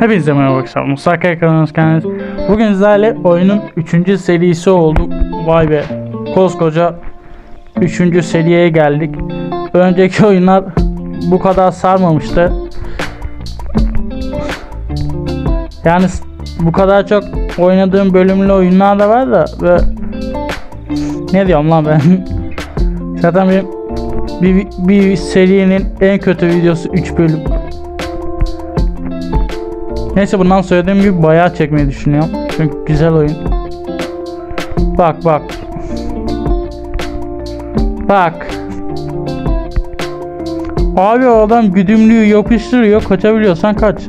Hepinize merhaba arkadaşlar. Musa Kaya geldiniz. Bugün sizlerle oyunun 3. serisi oldu. Vay be. Koskoca 3. seriye geldik. Önceki oyunlar bu kadar sarmamıştı. Yani bu kadar çok oynadığım bölümlü oyunlar da var da ve ne diyorum lan ben? Zaten benim bir, bir serinin en kötü videosu 3 bölüm. Neyse bundan söylediğim gibi bayağı çekmeyi düşünüyorum. Çünkü güzel oyun. Bak bak. Bak. Abi o adam güdümlüğü yapıştırıyor. Kaçabiliyorsan kaç.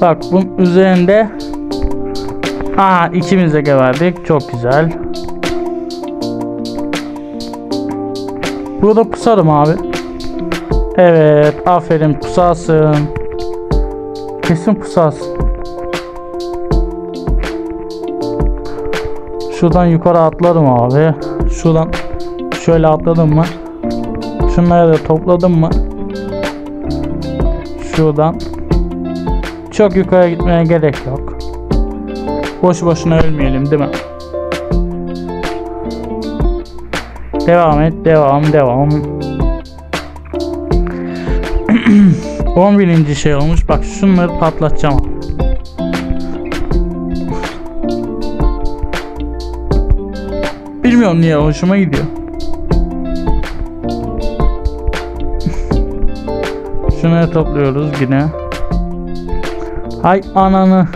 Bak bunun üzerinde Aha ikimiz de geberdik. Çok güzel. Burada pusarım abi. Evet, aferin pusasın. Kesin pusasın. Şuradan yukarı atlarım abi. Şuradan şöyle atladım mı? Şunları da topladım mı? Şuradan. Çok yukarı gitmeye gerek yok. Boş boşuna ölmeyelim değil mi? Devam et, devam, devam. 11. şey olmuş. Bak şunları patlatacağım. Bilmiyorum niye hoşuma gidiyor. Şunları topluyoruz yine. Hay ananı.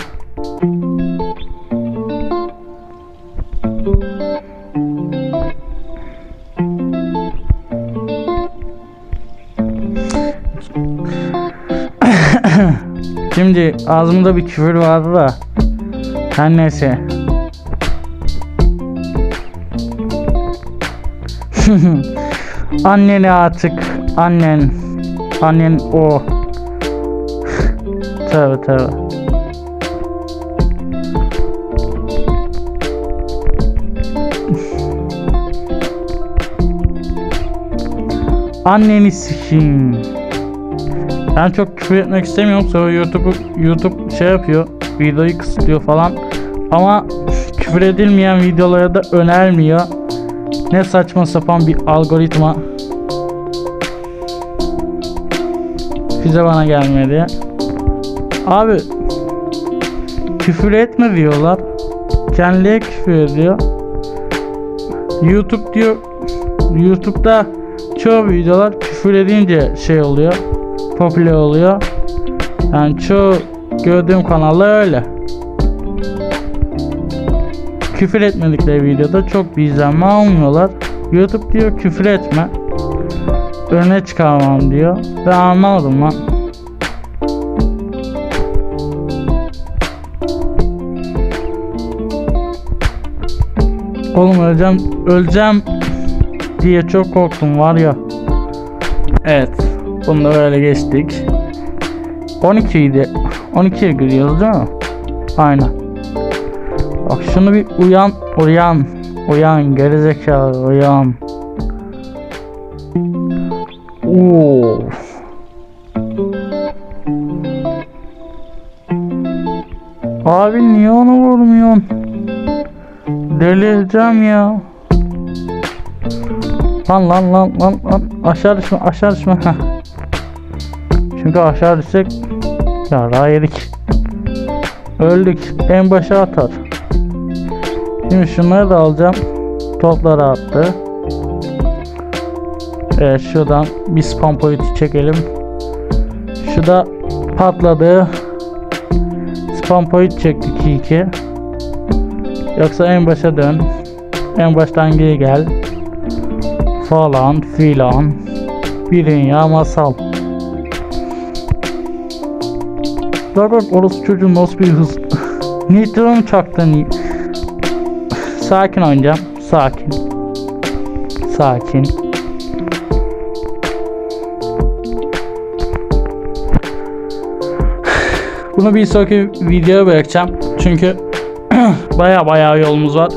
Şimdi ağzımda bir küfür vardı da. Her neyse. Anneni artık annen annen o. Tövbe tövbe. Anneni sikeyim. Ben çok küfür etmek istemiyorum. Sonra YouTube YouTube şey yapıyor videoyu kısıtlıyor falan. Ama küfür edilmeyen videolara da önermiyor. Ne saçma sapan bir algoritma. Bize bana gelmedi. Abi küfür etme diyorlar. Kendileri küfür ediyor. YouTube diyor YouTube'da çoğu videolar küfür edince şey oluyor popüler oluyor. Yani çoğu gördüğüm kanallar öyle. Küfür etmedikleri videoda çok bir izlenme almıyorlar. YouTube diyor küfür etme. Öne çıkarmam diyor. Ben anlamadım lan. Oğlum öleceğim, öleceğim diye çok korktum var ya. Evet. Bunu da böyle geçtik. 12 idi. 12'ye giriyoruz değil mi? Aynen. Bak şunu bir uyan, uyan, uyan, gerizekalı uyan. Oo. Abi niye onu vurmuyorsun? Delireceğim ya. Lan lan lan lan lan aşağı düşme aşağı düşme Heh. Çünkü aşağı düşsek ya yedik. Öldük en başa atar. Şimdi şunları da alacağım. Topları attı. Evet şuradan bir spam pointi çekelim. Şu da patladı. Spam point çektik 2 Yoksa en başa dön. En baştan geri gel falan filan bir dünya masal. Bak bak orası çocuğun nasıl bir hız. Nitron çaktın. Sakin oynayacağım. Sakin. Sakin. Bunu bir sonraki videoya bırakacağım. Çünkü baya baya yolumuz var.